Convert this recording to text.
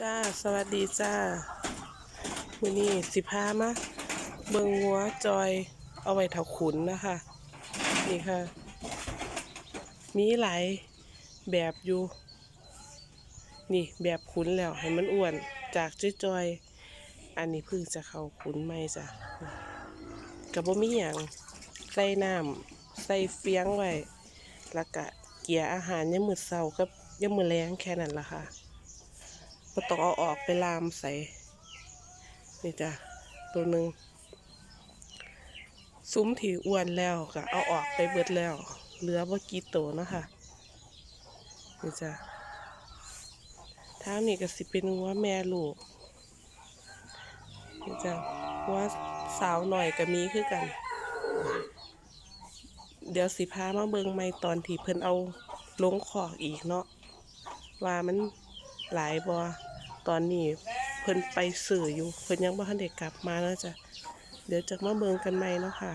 จ้า สวัสดีจ้ามือนี้สิพามาเบิงงัวจอยเอาไว้เถาขุนนะคะ นี่ค่ะ มีหลายแบบอยู่ นี่แบบขุนแล้วให้มันอ้วนจากจอยๆอันนี้เพิ่งจะเข้าขุนใหม่จ้ะกับบ่มีหยังใส่น้ำใส่เฟียงไว้แล้วก็เกียอาหารยามมือเช้ากับยามมือแลงแค่นั้นละค่ะ ก็ต้องเอาออกไปลามใส่ นี่จ้ะ ตัวหนึ่งซุ้มถี่อ้วนแล้วก็เอาออกไปเบิดแล้ว เหลือบ่กี่ตัวเนาะคะนี่จ้ะท้านี้ก็สิเป็นงัวแม่ลูกนี่จ้ะงัวสาวหน่อยก็มีคือกัน เดี๋ยวสิพามาเบิงไม่ตอนที่เพิ่นเอาลงขอกอีกเนาะว่ามัน หลายบอตอนนี้เพิ่นไปสื่ออยู่เพิ่นยังบ่ทันได้กลับมาเนาะจ้ะเดี๋ยวจะมาเบิ่งกันใหม่เนาะค่ะ